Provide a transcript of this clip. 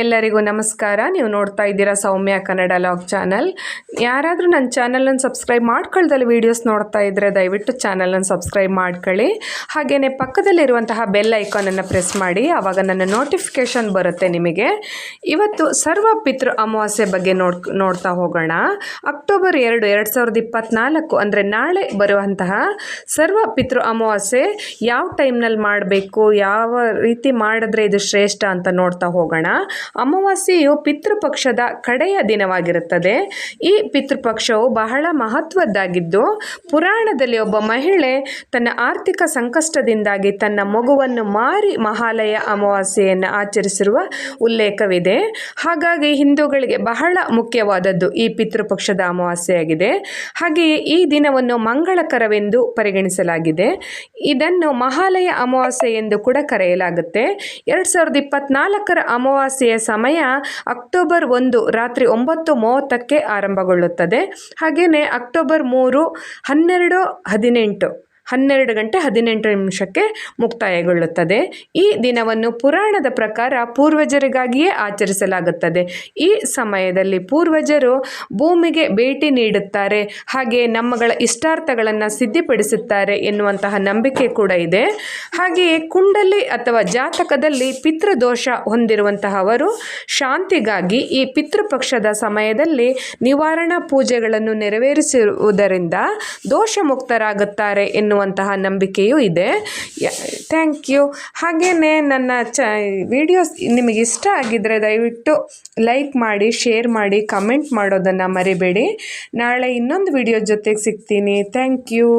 ಎಲ್ಲರಿಗೂ ನಮಸ್ಕಾರ. ನೀವು ನೋಡ್ತಾ ಇದ್ದೀರಾ ಸೌಮ್ಯ ಕನ್ನಡ ಲಾಗ್ ಚಾನಲ್. ಯಾರಾದರೂ ನನ್ನ ಚಾನಲನ್ನು ಸಬ್ಸ್ಕ್ರೈಬ್ ಮಾಡ್ಕೊಳ್ದಲ್ಲಿ ವೀಡಿಯೋಸ್ ನೋಡ್ತಾ ಇದ್ದರೆ ದಯವಿಟ್ಟು ಚಾನಲನ್ನು ಸಬ್ಸ್ಕ್ರೈಬ್ ಮಾಡ್ಕೊಳ್ಳಿ. ಹಾಗೆಯೇ ಪಕ್ಕದಲ್ಲಿರುವಂತಹ ಬೆಲ್ ಐಕಾನನ್ನು ಪ್ರೆಸ್ ಮಾಡಿ. ಆವಾಗ ನನ್ನ ನೋಟಿಫಿಕೇಷನ್ ಬರುತ್ತೆ ನಿಮಗೆ. ಇವತ್ತು ಸರ್ವ ಪಿತೃ ಅಮಾವಾಸ್ಯೆ ಬಗ್ಗೆ ನೋಡ್, ನೋಡ್ತಾ ಹೋಗೋಣ. ಅಕ್ಟೋಬರ್ ಎರಡು ಎರಡು ಸಾವಿರದ ಇಪ್ಪತ್ತ್ನಾಲ್ಕು ಅಂದರೆ ನಾಳೆ ಬರುವಂತಹ ಸರ್ವ ಪಿತೃ ಅಮಾವಾಸ್ಯೆ ಯಾವ ಟೈಮ್ನಲ್ಲಿ ಮಾಡಬೇಕು, ಯಾವ ರೀತಿ ಮಾಡಿದ್ರೆ ಇದು ಶ್ರೇಷ್ಠ ಅಂತ ನೋಡ್ತಾ ಹೋಗೋಣ. ಅಮಾವಾಸ್ಯೆಯು ಪಿತೃಪಕ್ಷದ ಕಡೆಯ ದಿನವಾಗಿರುತ್ತದೆ. ಈ ಪಿತೃಪಕ್ಷವು ಬಹಳ ಮಹತ್ವದ್ದಾಗಿದ್ದು, ಪುರಾಣದಲ್ಲಿ ಒಬ್ಬ ಮಹಿಳೆ ತನ್ನ ಆರ್ಥಿಕ ಸಂಕಷ್ಟದಿಂದಾಗಿ ತನ್ನ ಮಗುವನ್ನು ಮಾರಿ ಮಹಾಲಯ ಅಮಾವಾಸ್ಯೆಯನ್ನು ಆಚರಿಸಿರುವ ಉಲ್ಲೇಖವಿದೆ. ಹಾಗಾಗಿ ಹಿಂದೂಗಳಿಗೆ ಬಹಳ ಮುಖ್ಯವಾದದ್ದು ಈ ಪಿತೃಪಕ್ಷದ ಅಮಾವಾಸ್ಯೆಯಾಗಿದೆ. ಹಾಗೆಯೇ ಈ ದಿನವನ್ನು ಮಂಗಳಕರವೆಂದು ಪರಿಗಣಿಸಲಾಗಿದೆ. ಇದನ್ನು ಮಹಾಲಯ ಅಮಾವಾಸ್ಯೆ ಎಂದು ಕೂಡ ಕರೆಯಲಾಗುತ್ತೆ. ಎರಡು ಸಾವಿರದ ಇಪ್ಪತ್ನಾಲ್ಕರ ಅಮಾವಾಸ್ಯೆಯ ಸಮಯ ಅಕ್ಟೋಬರ್ ಒಂದು ರಾತ್ರಿ ಒಂಬತ್ತು ಮೂವತ್ತಕ್ಕೆ ಆರಂಭಗೊಳ್ಳುತ್ತದೆ. ಹಾಗೆಯೇ ಅಕ್ಟೋಬರ್ ಮೂರು ಹನ್ನೆರಡು ಹದಿನೆಂಟು. ಹನ್ನೆರಡು ಗಂಟೆ ಹದಿನೆಂಟು ನಿಮಿಷಕ್ಕೆ ಮುಕ್ತಾಯಗೊಳ್ಳುತ್ತದೆ. ಈ ದಿನವನ್ನು ಪುರಾಣದ ಪ್ರಕಾರ ಪೂರ್ವಜರಿಗಾಗಿಯೇ ಆಚರಿಸಲಾಗುತ್ತದೆ. ಈ ಸಮಯದಲ್ಲಿ ಪೂರ್ವಜರು ಭೂಮಿಗೆ ಭೇಟಿ ನೀಡುತ್ತಾರೆ. ಹಾಗೆ ನಮ್ಮಗಳ ಇಷ್ಟಾರ್ಥಗಳನ್ನು ಸಿದ್ಧಿಪಡಿಸುತ್ತಾರೆ ಎನ್ನುವಂತಹ ನಂಬಿಕೆ ಕೂಡ ಇದೆ. ಹಾಗೆಯೇ ಕುಂಡಲಿ ಅಥವಾ ಜಾತಕದಲ್ಲಿ ಪಿತೃದೋಷ ಹೊಂದಿರುವಂತಹವರು ಶಾಂತಿಗಾಗಿ ಈ ಪಿತೃಪಕ್ಷದ ಸಮಯದಲ್ಲಿ ನಿವಾರಣಾ ಪೂಜೆಗಳನ್ನು ನೆರವೇರಿಸಿರುವುದರಿಂದ ದೋಷ ಮುಕ್ತರಾಗುತ್ತಾರೆ ಎನ್ನುವಂತಹ ನಂಬಿಕೆಯೂ ಇದೆ. ಥ್ಯಾಂಕ್ ಯು ಹಾಗೇ ನನ್ನ ಚ ವಿಡಿಯೋಸ್ ನಿಮಗೆ ಇಷ್ಟ ಆಗಿದ್ದರೆ ದಯವಿಟ್ಟು ಲೈಕ್ ಮಾಡಿ ಶೇರ್ ಮಾಡಿ ಕಮೆಂಟ್ ಮಾಡೋದನ್ನು ಮರಿಬೇಡಿ. ನಾಳೆ ಇನ್ನೊಂದು ವಿಡಿಯೋ ಜೊತೆಗೆ ಸಿಗ್ತೀನಿ. Thank you